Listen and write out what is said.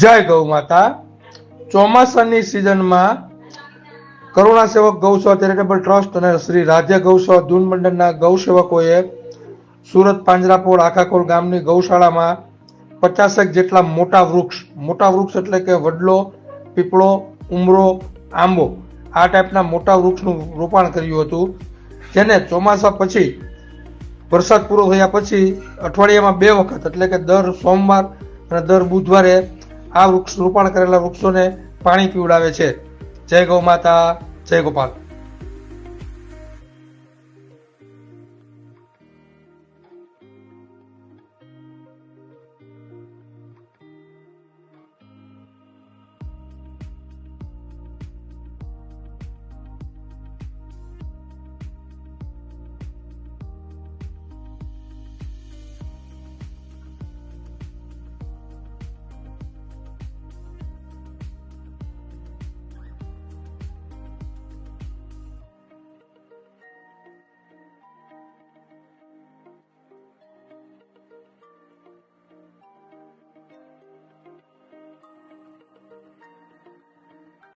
જય ગૌ માતા. ચોમાસાની સિઝનમાં કરુણા સેવક ગૌસેવા ચેરિટેબલ ટ્રસ્ટ અને શ્રી રાજ્ય ગૌસેવા ધૂન મંડળના ગૌસેવકોએ સુરત પાંજરાપોળ આખાકોલ ગામની ગૌશાળામાં પચાસેક જેટલા મોટા વૃક્ષ મોટા વૃક્ષ એટલે કે વડલો, પીપળો, ઉમરો, આંબો, આ ટાઈપના મોટા વૃક્ષનું રોપાણ કર્યું હતું. જેને ચોમાસા પછી, વરસાદ પૂરો થયા પછી અઠવાડિયામાં બે વખત, એટલે કે દર સોમવાર અને દર બુધવારે આ વૃક્ષ રોપાણ કરેલા વૃક્ષોને પાણી પીવડાવે છે. જય ગૌ માતા, જય ગોપાલ.